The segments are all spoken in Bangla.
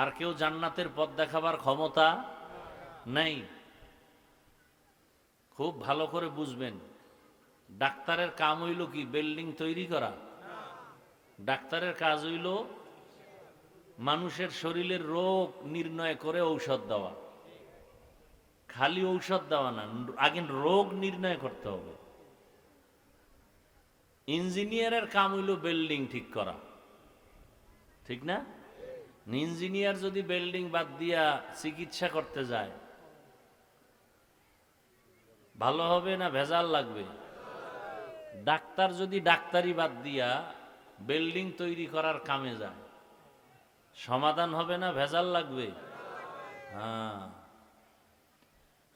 আর কেউ জান্নাতের পথ দেখাবার ক্ষমতা নেই। খুব ভালো করে বুঝবেন, ডাক্তারের কাম হইল কি? বিল্ডিং তৈরি করা। ডাক্তারের কাজ হইল মানুষের শরীরের রোগ নির্ণয় করে ঔষধ দেওয়া। খালি ঔষধ দেওয়া না, আগে রোগ নির্ণয় করতে হবে। ইঞ্জিনিয়ারের কাম হইল বিল্ডিং ঠিক করা। ঠিক না? ইঞ্জিনিয়ার যদি বিল্ডিং বাদ দিয়া চিকিৎসা করতে যায়, ভালো হবে না ভেজাল লাগবে? ডাক্তার যদি ডাক্তারি বাদ দিয়া বিল্ডিং তৈরি করার কামে যায়, সমাধান হবে না ভেজাল লাগবে? হ্যাঁ।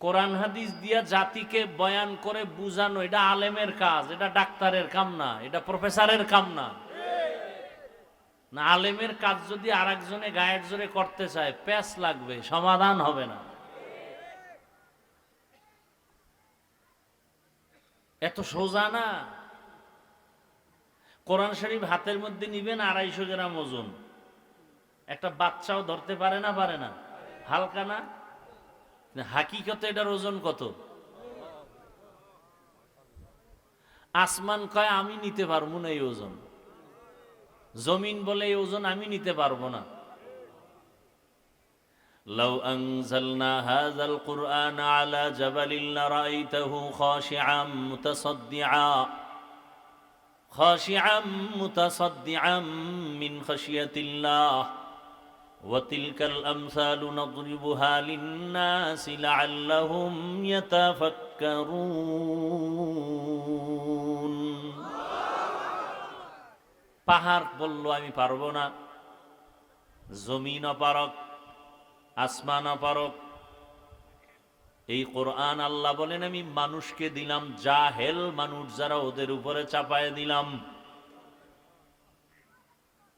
কোরআন হাদিস দিয়া জাতিকে বয়ান করে বুঝানো, এটা আলেমের কাজ, এটা ডাক্তারের কাম না, এটা প্রফেসরের কাম না। না, আলেমের কাজ যদি আর একজনে গায়ের জোরে করতে চায় প্যাস লাগবে, সমাধান হবে না। এত সোজা না? কোরআন শরীফ হাতের মধ্যে নিবেন আড়াইশো গ্রাম ওজন। একটা বাচ্চাও ধরতে পারে না পারে না? হালকা না? হাকিকতে এটার ওজন কত? আসমান কয়, আমি নিতে পারব না এই ওজন। জমিন বলে এই ওজন আমি নিতে পারবো না لو أنزلنا هذا القرآن على جبل لرأيته خاشعا متصدعا خاشعا متصدعا من خشية الله وتلك الأمثال نضربها للناس لعلهم يتفكرون পাহাড় বলল, আমি পারব না। জমিন অপারক আসমান অপারক এই কোরআন আল্লাহ বলেন, আমি মানুষকে দিলাম যা হেল মানুষ যারা ওদের উপরে চাপায় দিলাম।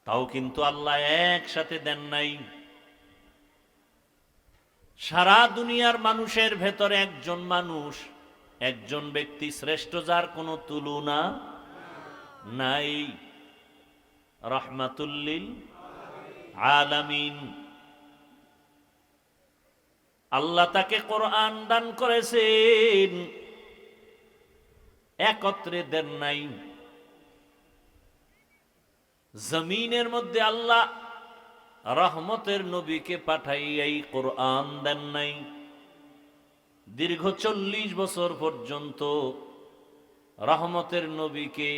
তাও কিন্তু আল্লাহ একসাথে দেন নাই। সারা দুনিয়ার মানুষের ভেতরে একজন মানুষ, একজন ব্যক্তি শ্রেষ্ঠ যার কোনো তুলনা নাই। রহমাতুল্লিল আলামিন। আল্লাহ তাকে কোরআন দান করেছেন। একত্রে দেন নাই। জমিনের মধ্যে আল্লাহ রহমতের নবীকে পাঠাই এই কোরআন দেন নাই। দীর্ঘ চল্লিশ বছর পর্যন্ত রহমতের নবীকে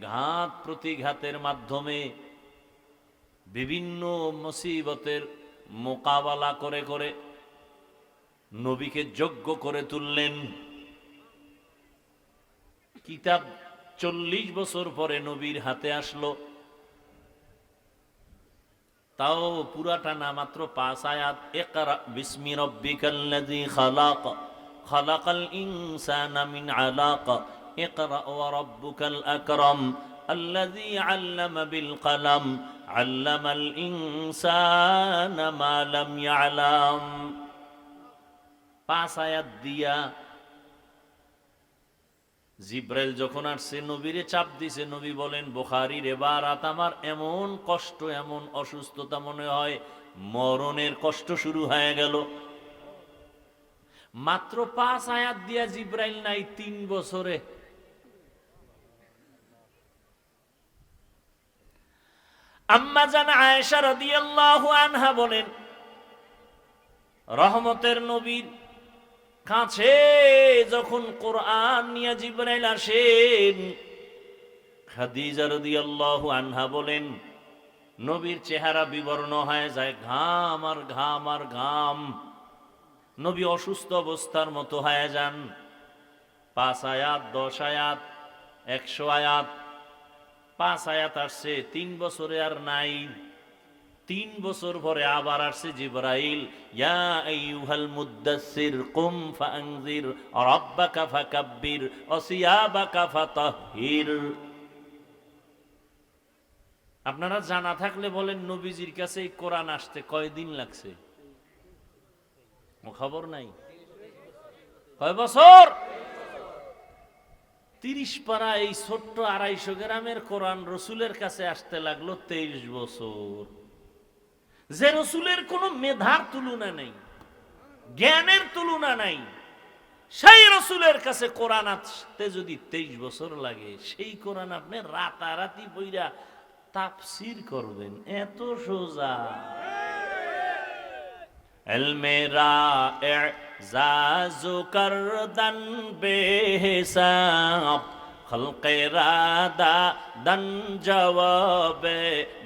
ঘাত প্রতিঘাতের মাধ্যমে বিভিন্ন মুসিবতের মোকাবেলা করে করে নবীকে যোগ্য করে তুললেন। কিতাব চল্লিশ বছর পরে নবীর হাতে আসলো। তাও পুরাটা না, মাত্র পাঁচ আয়াত একরা বিসমি খালাক, খালাকাল ইনসানা মিন আলাক। اقرأ وربك الأكرم الذي علم بالقلم علم الإنسان ما لم يعلم পাঁচ আয়াত দিয়া জিব্রাইল যখন আসছে নবীরে চাপ দিছে নবী বলেন বোখারির এবার রাত আমার এমন কষ্ট এমন অসুস্থতা মনে হয় মরণের কষ্ট শুরু হয়ে গেল মাত্র পাঁচ আয়াত দিয়া জিব্রাইল নাই তিন বছরে আম্মা জান আয়েশা রাদিয়াল্লাহু আনহা বলেন, রহমতের নবীর কাছে যখন কোরআন নিয়ে জিব্রাইল আসেন, খাদিজা রাদিয়াল্লাহু আনহা বলেন, নবীর চেহারা বিবর্ণ হয়ে যায়, ঘাম আর ঘাম আর ঘাম। নবী অসুস্থ অবস্থার মতো হয়ে যান। পাঁচ আয়াত, দশ আয়াত, একশো আয়াত পাঁচ আয়াত আসছে, তিন বছরে আর নাই। তিন বছর পরে আবার আসছে জিব্রাইল, ইয়া আইয়ুহাল মুদ্দাসসির কুম ফাআনজির রাব্বাকা ফাকাব্বির আপনারা জানা থাকলে বলেন, নবীজির কাছে এই কোরআন আসতে কয়দিন লাগছে? খবর নাই। কয় বছর? তিরিশ পারা এই ছোট্ট আড়াইশো গ্রামের কোরআন রসুলের কাছে আসতে লাগল তেইশ বছর। যে রসুলের কোনো মেধার তুলনা নেই, জ্ঞানের তুলনা নাই, সেই রসুলের কাছে কোরআন আসতে যদি তেইশ বছর লাগে, সেই কোরআন আপনি রাতারাতি বইরা তাপসির করবেন, এত সোজা। মেরা জাজু করদন বেহিসাব খলকে রাদা দন জবাব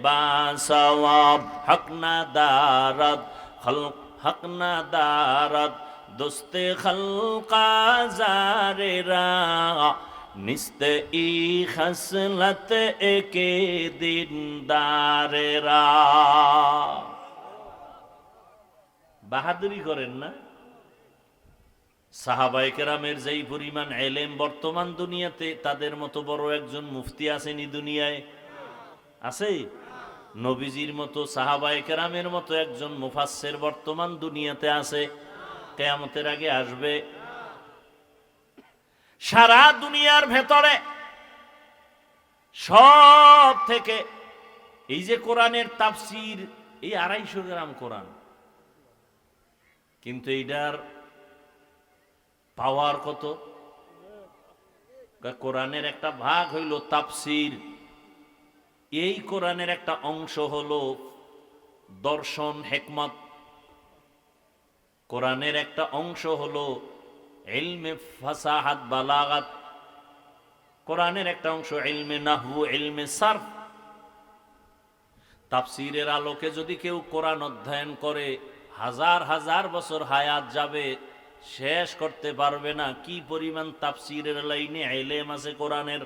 বাসওয়াব হক না দারদ খলক হক না দারদ দোস্তে খলকা জারেরা নিস্ত ই খসলত একে দিন দারেরা বাহাদুরি করেন না। সাহাবাই কেরামের যেই পরিমাণ এলেম বর্তমান দুনিয়াতে, তাদের মতো বড় একজন মুফতি আসেনি দুনিয়ায়। আছে? নবীজির মতো সাহাবাই কেরামের মতো একজন মুফাসের বর্তমান দুনিয়াতে আছে। কেয়ামতের আগে আসবে। সারা দুনিয়ার ভেতরে সব থেকে এই যে কোরআনের তাফসির, এই আড়াইশো গ্রাম কোরআন। কিন্তু এইটার পাওয়ার কত? কোরআনের একটা ভাগ হইল তাপসির এই কোরআনের একটা অংশ হলো দর্শন, হেকমত। কোরআনের একটা অংশ হলো এলমে ফাসাহাত, বালাগাত। কোরআনের একটা অংশ এলমে নাহু এলমে সার্ফ। তাফসিরের আলোকে যদি কেউ কোরআন অধ্যয়ন করে হাজার হাজার বছর হায়াত যাবে, শেষ করতে পারবে না। কি পরিমাণ তাফসিরের লাইনে এলেম আছে কোরআনের?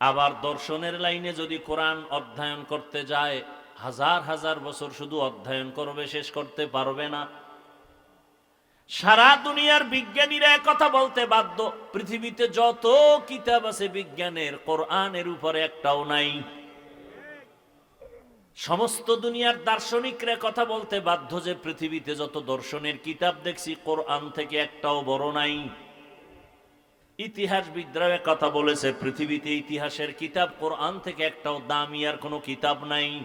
আবার দর্শনের লাইনে যদি কোরআন অধ্যয়ন করতে যায়, হাজার হাজার বছর শুধু অধ্যয়ন করবে, শেষ করতে পারবে না। সারা দুনিয়ার বিজ্ঞানীরা কথা বলতে বাধ্য, পৃথিবীতে যত কিতাব আছে বিজ্ঞানের, কোরআনের উপরে একটাও নাই। সমস্ত দুনিয়ার দার্শনিকরা কথা বলতে বাধ্য যে পৃথিবীতে যত দর্শনের কিতাব দেখছি, কোরআন থেকে একটাও বড় নাই। ইতিহাসবিদরা কথা বলেছে, পৃথিবীতে ইতিহাসের কিতাব, কোরআন থেকে একটাও দামি আর কোনো কিতাব নাই।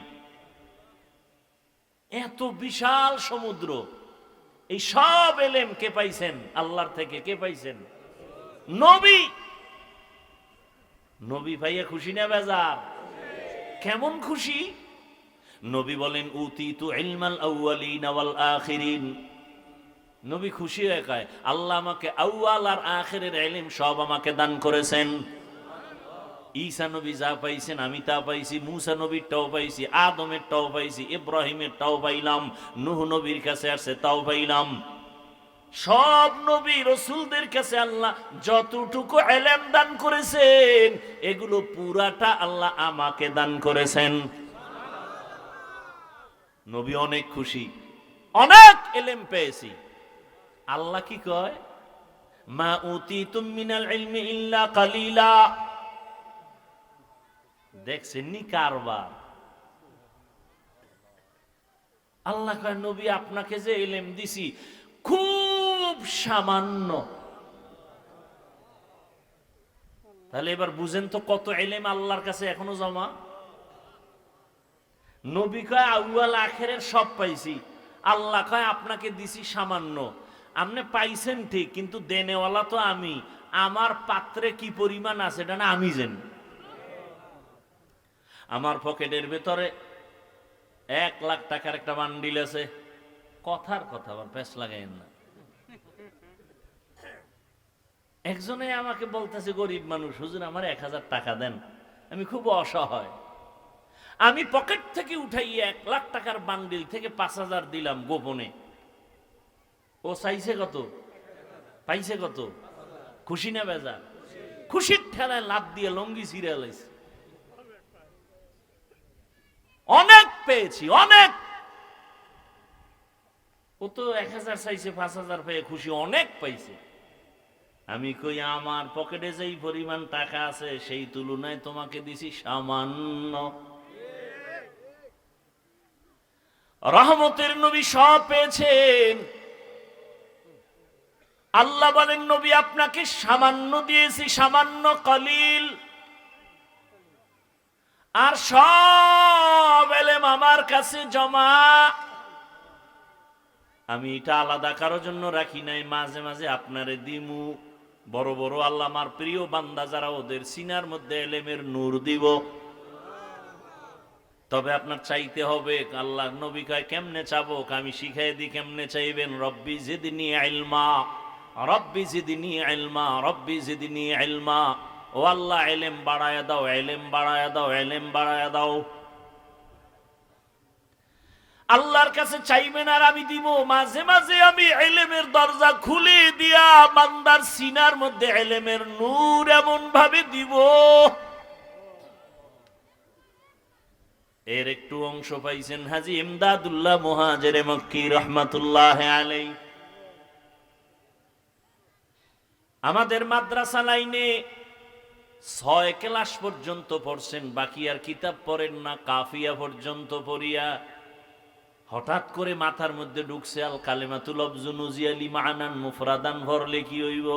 এত বিশাল সমুদ্র, এই সব এলেম কে পাইছেন? আল্লাহর থেকে কে পাইছেন? নবী! নবী ভাইয়া খুশি না বেজার? কেমন খুশি? নবী বলেন উতি তু ইলমাল আউয়ালিন ওয়াল আখিরিন। নবী খুশি হয়ে আল্লাহ আমাকে আউয়াল আর আখেরের ইলম সব আমাকে দান করেছেন। ঈসা নবী যা পাইছেন, আমি তা পাইছি, মুসা নবীর টাও পাইছি, আদমের টাও পাইছি, ইব্রাহিমের টাও পাইলাম, নুহ নবীর কাছে আসছে তাও পাইলাম। সব নবী রসুলদের কাছে আল্লাহ যতটুকু এলেম দান করেছেন, এগুলো পুরাটা আল্লাহ আমাকে দান করেছেন। নবী অনেক খুশি, অনেক এলেম পেয়েছি। আল্লাহ কি কয়? মা উতি মিনাল ইলমি ইল্লা কালিলা। কারবার? আল্লাহ কয়, নবী, আপনাকে যে এলেম দিছি, খুব সামান্য। তাহলে এবার বুঝেন তো কত এলেম আল্লাহর কাছে এখনও জমা? নবী কয়, আউয়াল আখেরের সব পাইছি। আল্লাহ কয়, আপনাকে দিছি সামান্য। আপনি পাইছেন ঠিক, কিন্তু দেনেওয়ালা তো আমি। আমার পাত্রে কি পরিমাণ আছে এটা না আমি জানি। আমার পকেটের ভেতরে এক লাখ টাকার একটা বান্ডিল আছে। কথার কথা, আবার প্যাস লাগাইন না। একজনে আমাকে বলতেছে, গরিব মানুষ, হুজুর, আমার এক হাজার টাকা দেন। আমি খুব অসহায়। আমি পকেট থেকে উঠাই এক লাখ টাকার বান্ডিল থেকে পাঁচ হাজার দিলাম গোপনে। ও চাইছে কত? পাইছে কত? খুশি না বেজা খুশির ঠেলায় লাভ দিয়ে লঙ্গি ছিঁড়ে লাইছে অনেক পেয়েছি, অনেক! ও তো এক হাজার চাইছে, পাঁচ হাজার পেয়ে খুশি, অনেক পাইছে। আমি কই, আমার পকেটে যেই পরিমাণ টাকা আছে, সেই তুলনায় তোমাকে দিছি সামান্য। রহমতের নবী সব পেয়েছেন। আল্লাহ বলেন, নবী, আপনাকে সামান্য দিয়েছি, সামান্য কলিল। আর সব এলেম আমার কাছে জমা। আমি এটা আলাদা কারোর জন্য রাখি নাই, মাঝে মাঝে আপনারে দিমু। বড় বড় আল্লাহ, আমার প্রিয় বান্দা, যারা ওদের সিনার মধ্যে এলেমের নূর দিব। তবে আপনার চাইতে হবে আল্লাহ নবী কয়, কেমনে চাবো? আমি শিখাই দিই, কেমনে চাইবেন? রব্বি জিদনি ইলমা রব্বি জিদনি ইলমা রব্বি জিদনি ইলমা ও আল্লাহ এলেম বাড়ায়া দাও এলেম বাড়ায়া দাও এলেম বাড়ায়া দাও। আল্লাহর কাছে চাইবেন আর আমি দিব। মাঝে মাঝে আমি এলেমের দরজা খুলে দিয়া বান্দার সিনার মধ্যে এলেমের নূর এমন ভাবে দিব। এর একটু অংশ পাইছেন হাজি ইমদাদুল্লাহ মুহাজেরে মক্কি রহমাতুল্লাহ আলাই আমাদের মাদ্রাসা লাইনে ছয় ক্লাস পর্যন্ত পড়ছেন, বাকি আর কিতাব পড়েন না, কাফিয়া পর্যন্ত পড়িয়া হঠাৎ করে মাথার মধ্যে ঢুকছে, আল কালেমাতুল অবজুনুজি আলী মাহানান মুফরাদান ভরলে কি হইব?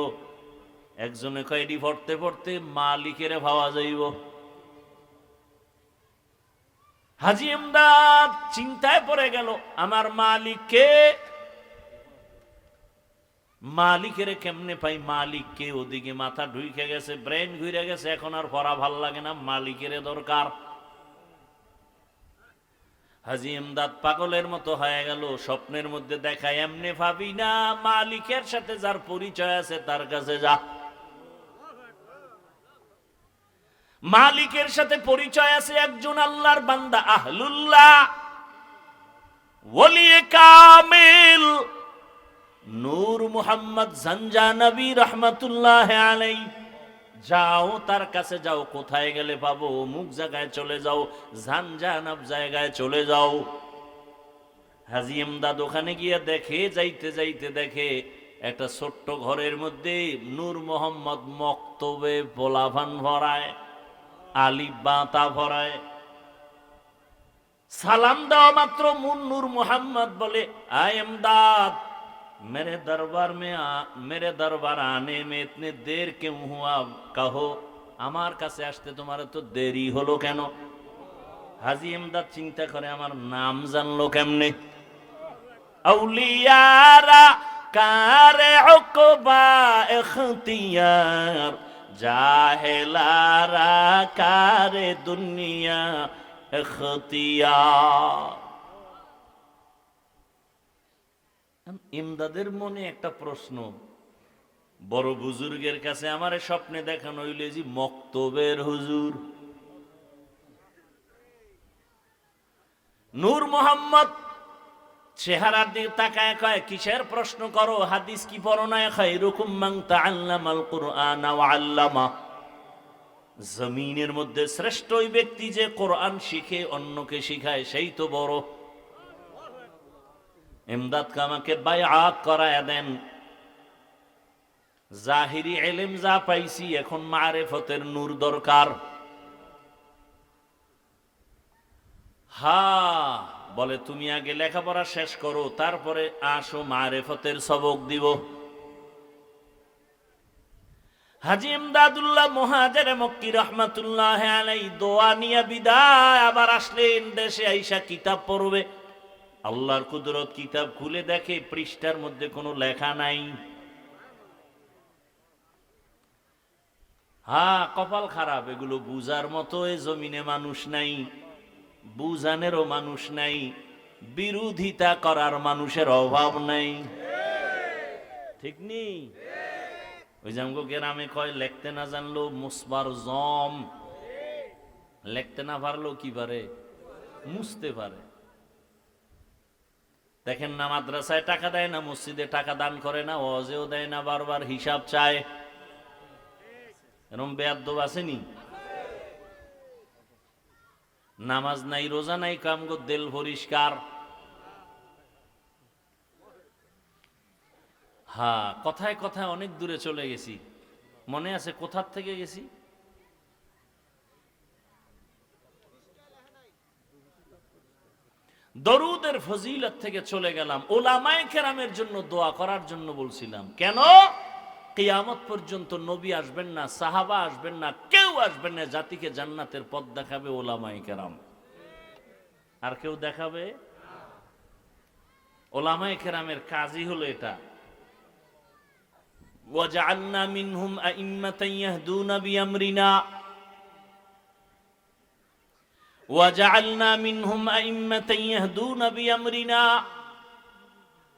একজনে কয়টি পড়তে পড়তে মালিকেরে ভাবা যাইব। হাজি এমদাদ চিন্তায় পড়ে গেল, আমার মালিককে, মালিকের কেমনে পাই? মালিককে ওদিকে মাথা ঢুইকে গেছে, ব্রেন ঘুরে গেছে, এখন আর পড়া ভালো লাগে না, মালিকের দরকার। হাজি এমদাদ পাগলের মতো হয়ে গেল, স্বপ্নের মধ্যে দেখা, এমনি ভাবি না, মালিকের সাথে যার পরিচয় আছে তার কাছে যা। মালিকের সাথে পরিচয় আছে একজন আল্লাহর বান্দা আহলুল্লাহ। ওলিয়ে কামিল নূর মুহাম্মদ জানজা নবী রহমতুল্লাহ আলাই যাও তার কাছে যাও, কোথায় গেলে পাবো? অমুক জায়গায় চলে যাও ঝানঝানাব জায়গায় চলে যাও। হাজি এমদাদ ওখানে গিয়ে দেখে, যাইতে যাইতে দেখে একটা ছোট্ট ঘরের মধ্যে নূর মোহাম্মদ মক্তবে পোলাভান ভরায়। আলিফ বাতা ভরায় সালাম দেওয়া মাত্র মুন্নুর মোহাম্মদ বলে আয় এমদাদ मेरे दरबार में आ, मेरे दरबार आने में इतने देर क्यों हुआ कहो আমার কাছে আসতে তোমার তো দেরি হলো কেন হাজি এমদাদ চিন্তা করে আমার নাম জানলো কেমনে আউলিয়ারা কারে উকবা ইখতিয়ার জাহেলারা কারে দুনিয়া ইমদাদের মনে একটা প্রশ্ন, বড় বুজুর্গের কাছে আমার স্বপ্নে দেখানো হইলে যে মক্তবের হুজুর। নূর মোহাম্মদ চেহারার দিকে তাকায় কয়, কিসের প্রশ্ন করো? হাদিস কি পড়ো না খায়রুকুম মান তাআল্লামাল কুরআন ওয়া আল্লামা। জমিনের মধ্যে শ্রেষ্ঠ ওই ব্যক্তি যে কোরআন শিখে, অন্যকে শিখায়, সেই তো বড়। এমদাদকে আমাকে বায়াত করায় দেন। জাহিরি এলেম যা পাইছি, এখন মারেফতের নূর দরকার। হা বলে, তুমি আগে লেখাপড়া শেষ করো, তারপরে আসো মারেফতের সবক দিব। হাজি ইমদাদুল্লাহ মহাজের মক্কি রহমাতুল্লাহ দোয়া নিয়া বিদায় আবার আসলেন, দেশে আইসা কিতাব পড়বে। আল্লাহর কুদরত কিতাব খুলে দেখে, পৃষ্ঠার মধ্যে কোনো লেখা নাই। হা, কপাল খারাপ, এগুলো বুজার মতো এ জমিনে মানুষ নাই। বুজানেরও মানুষ নাই, বিরোধিতা করার মানুষের অভাব নাই। ঠিক নেই ওই যে আমগো গ্রামে কয়, লিখতে না জানলো মুসবার জম। লিখতে না পারল কি পারে? মুছতে পারে। দেখেন না মাদ্রাসায় টাকা দেয় না, মসজিদে টাকা দান করে না অজেও দেয় না, বারবার হিসাব চায়। এরম বেয়াদ্দব আসেনি নামাজ নাই, রোজা নাই কাম গো দেল পরিষ্কার। হ্যাঁ কথায় কথায় অনেক দূরে চলে গেছি। মনে আছে কোথার থেকে গেছি? দরুদের ফজিলত থেকে চলে গেলাম। ওলামায় কেরামের জন্য দোয়া করার জন্য বলছিলাম। কেন? কিয়ামত পর্যন্ত নবী আসবেন না, সাহাবা আসবেন না কেউ আসবেন না জাতিকে জান্নাতের পথ দেখাবে ওলামায় কেরাম আর কেউ দেখাবে ওলামায়ে কেরামের কাজই হলো এটা وجعلنا منهم أئمة يهدون بأمرنا وجعلنا منهم أئمة يهدون بأمرنا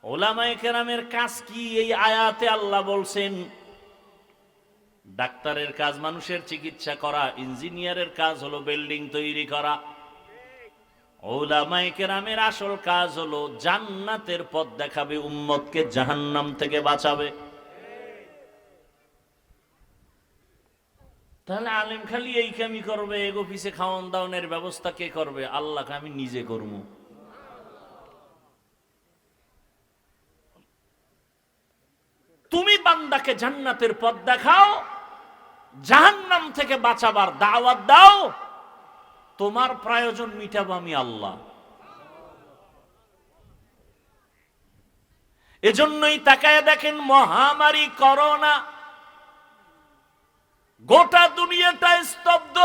ওলামায়ে কেরামের কাজ কি এই আয়াতে আল্লাহ বলছেন ডাক্তারের কাজ, মানুষের চিকিৎসা করা, ইঞ্জিনিয়ারের কাজ হলো বিল্ডিং তৈরি করা। কেরামের আসল কাজ হলো জান্নাতের পথ দেখাবে, উম্মতকে জাহান্নাম থেকে বাঁচাবে। তাহলে আলেম খালি এই কামি করবে, এগো পিছে খাওয়ান দাওয়ানের ব্যবস্থা কে করবে? আল্লাহকে আমি নিজে করব। তুমি বান্দাকে জান্নাতের পথ দেখাও জাহান্নাম থেকে বাঁচাবার দাওয়াত দাও, তোমার প্রয়োজন মিটাবো আমি আল্লাহ। এজন্যই তাকায় দেখেন মহামারী, করোনা, গোটা দুনিয়াটা স্তব্ধ।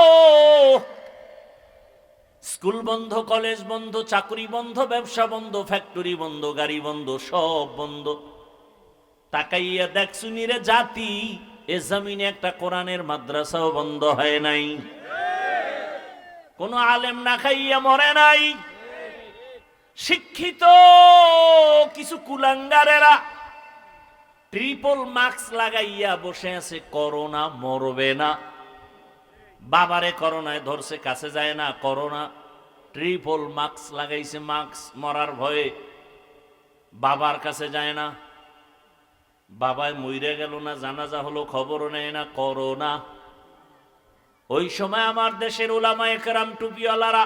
স্কুল বন্ধ, কলেজ বন্ধ, চাকরি বন্ধ, ব্যবসা বন্ধ, ফ্যাক্টরি বন্ধ, গাড়ি বন্ধ, সব বন্ধ। তাকাইয়া দেখ শুনিরে জাতি এ জমিনে একটা কোরআনের মাদ্রাসাও বন্ধ হয় নাই। কোন আলেম না খাইয়া মরে নাই। শিক্ষিত কিছু কুলাঙ্গারেরা ট্রিপল মাস্ক লাগাইয়া বসে আছে, করোনা মরবে না। বাবারে করোনায় ধরছে, কাছে যায় না, করোনা। ট্রিপল মাস্ক লাগাইছে মাস্ক মরার ভয়ে বাবার কাছে যায় না। বাবায় মইরে গেল না, জানাজা হলো, খবরও নেয় না করোনা ওই সময় আমার দেশের ওলামায়ে কেরাম টুপিওয়ালারা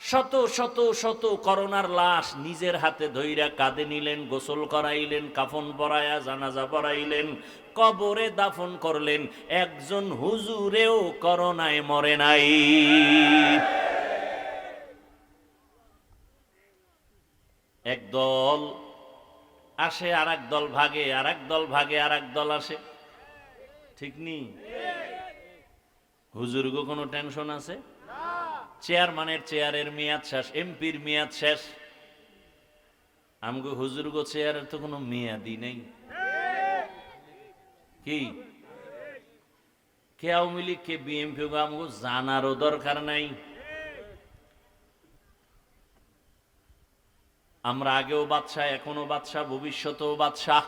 শত শত শত করোনার লাশ নিজের হাতে ধইরা কাঁধে নিলেন, গোসল করাইলেন, কাফন পরায়া, জানাজা পরাইলেন, কবরে দাফন করলেন। একজন হুজুরেও করোনায় মরে নাই। এক দল আসে আর দল ভাগে আর দল ভাগে আর দল আসে। ঠিক নি? হুজুরগো কোনো টেনশন আছে? চেয়ারম্যানের চেয়ারের মেয়াদ শেষ, এমপির মেয়াদ শেষ। আমগো হুজুরগো চেয়ারের তো কোনো মেয়াদই নেই। কি? কে আওয়ামী লীগ, কে বিএমপি আমগো জানারও দরকার নাই। আমরা আগেও বাদশাহ, এখনও বাদশাহ, ভবিষ্যতেও বাদশাহ।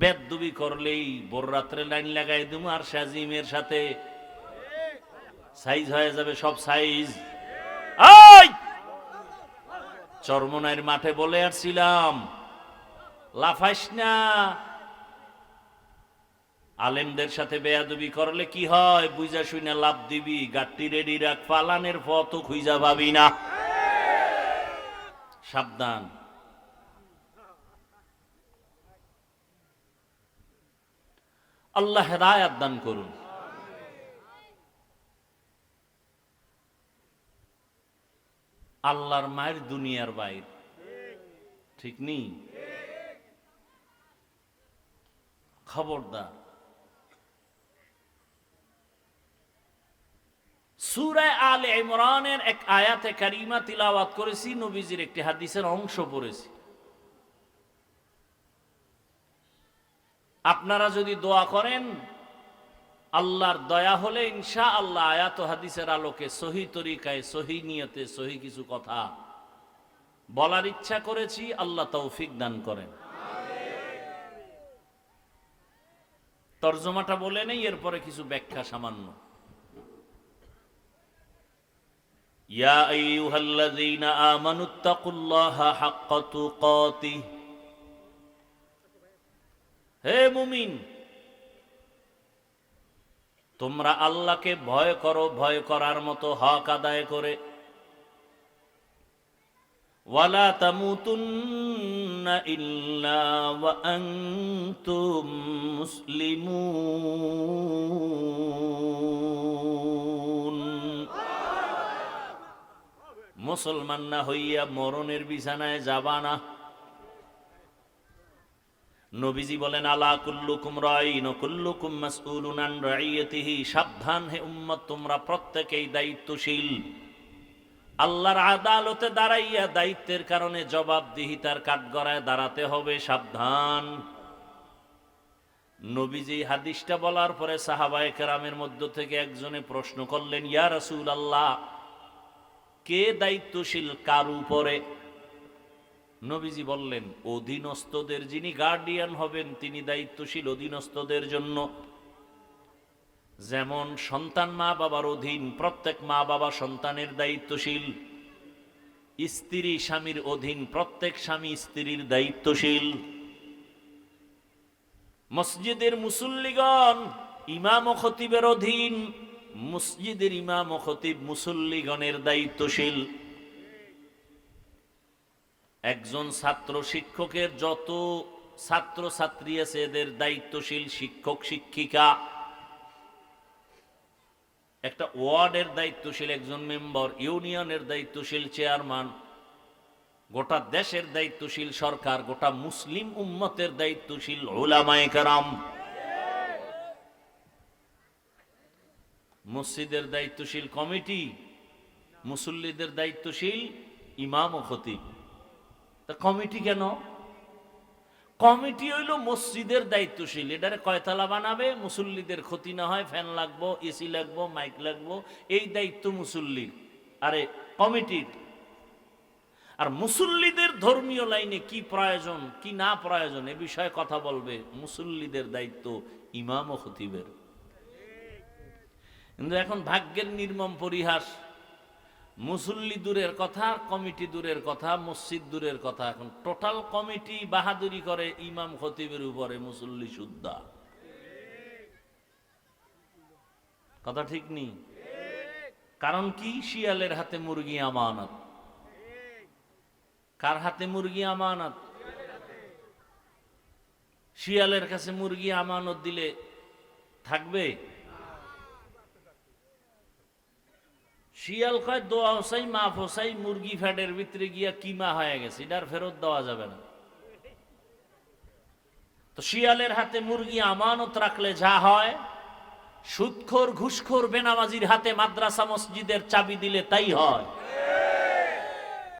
বেদুবি করলেই ভোর রাত্রে লাইন লাগাই দিমু আর শাজিমের সাথে সাইজ হয়ে যাবে সব সাইজ। চরমনাইয়ের মাঠে বলে আসছিলাম, লাফাইস না। আলেমদের সাথে বেয়াদবি করলে কি হয়? বুঝা শুনে লাভ দিবি, গাট্টি রেডি রাখ পালানের পথ খুঁজা ভাবি না। সাবধান। আল্লাহ হেদায়াত দান করুন। আল্লাহর মায়ের দুনিয়ার বাইর। ঠিক নেই? খবরদার। সুরায় আল ইমরানের এক আয়াতে কারিমা তিলাওয়াত করেছি, নবীজির একটি হাদিসের অংশ পড়েছি। আপনারা যদি দোয়া করেন, আল্লাহর দয়া হলে ইনশা আল্লাহ আয়াত হাদিসের আলোকে সহি তরিকায়, সহি নিয়তে সহি কিছু কথা বলার ইচ্ছা করেছি, আল্লাহ তৌফিক দান করেন। তর্জমাটা বলে নেই, এরপরে কিছু ব্যাখ্যা সামান্য। ইয়া আইয়ুহাল্লাযীনা আমানুত্তাকুল্লাহা হাক্কা তুকাতিহ হে মুমিন, তোমরা আল্লাহকে ভয় করো, ভয় করার মতো হক আদায় করে। ওয়ালা তামুতুন্না ইল্লা ওয়া আনতুম মুসলিমুন। মুসলমান না হইয়া মরণের বিছানায় যাবা না। নবীজি বলেন, আলা কুল্লুকুম রাইন কুল্লুকুম মাসউলুন আন রাইয়াতিহি। সাবধান হে উম্মত, তোমরা প্রত্যেকেই দায়িত্বশীল। আল্লাহর আদালতে দাঁড়াইয়া দায়িত্বের কারণে জবাবদিহিতার কাঠগড়ায় দাঁড়াতে হবে, সাবধান। নবীজি হাদিসটা বলার পরে সাহাবায়ে কেরামের মধ্য থেকে একজনে প্রশ্ন করলেন, ইয়া রাসূল আল্লাহ কে দায়িত্বশীল? কার উপরে? নবীজি বললেন, অধীনস্থদের যিনি গার্ডিয়ান হবেন, তিনি দায়িত্বশীল অধীনস্থদের জন্য। যেমন সন্তান মা বাবার অধীন, প্রত্যেক মা বাবা সন্তানের দায়িত্বশীল। স্ত্রী স্বামীর অধীন, প্রত্যেক স্বামী স্ত্রীর দায়িত্বশীল। মসজিদের মুসল্লিগণ, ইমাম খতিবের অধীন মসজিদের ইমাম খতিব মুসল্লিগণের দায়িত্বশীল। একজন ছাত্র শিক্ষকের যত ছাত্র ছাত্রী আছে, এদের দায়িত্বশীল শিক্ষক, শিক্ষিকা। একটা ওয়ার্ডের দায়িত্বশীল একজন মেম্বার, ইউনিয়নের দায়িত্বশীল চেয়ারম্যান, গোটা দেশের দায়িত্বশীল সরকার, গোটা মুসলিম উম্মতের দায়িত্বশীল ওলামায়ে কারাম। মসজিদের দায়িত্বশীল কমিটি, মুসল্লিদের দায়িত্বশীল ইমাম ও খতিব। তা কমিটি কেন? কমিটি হইল মসজিদের দায়িত্বশীল। এটারে কয়তলা বানাবে? মুসল্লিদের ক্ষতি না হয়, ফ্যান লাগবো, এসি লাগবো, মাইক লাগবো, এই দায়িত্ব মুসল্লির। আরে কমিটির। আর মুসল্লিদের ধর্মীয় লাইনে কি প্রয়োজন, কি না প্রয়োজন, এ বিষয়ে কথা বলবে মুসল্লিদের দায়িত্ব ইমাম ও খতিবের। কিন্তু এখন ভাগ্যের নির্মম পরিহাস। মুসল্লি দূরের কথা কমিটি দূরের কথা, মসজিদ দূরের কথা। এখন টোটাল কমিটি বাহাদুরি করে ইমাম খতিবের উপরে মুসল্লি সুদ্ধা। কথা ঠিক নেই কারণ কি? শিয়ালের হাতে মুরগি আমানত। কার হাতে মুরগি আমানত? শিয়ালের কাছে মুরগি আমানত দিলে থাকবে? শিয়াল কয়, দোয়া হোসাই মাফ হোসাই মুরগি ফ্যাটের ভিতরে গিয়া কিমা হয়ে গেছে, এটা আর ফেরত দেওয়া যাবে না। তো শিয়ালের হাতে মুরগি আমানত রাখলে যা হয় সুদখোর ঘুষখোর বেনামাজির হাতে মাদ্রাসা মসজিদের চাবি দিলে তাই হয়।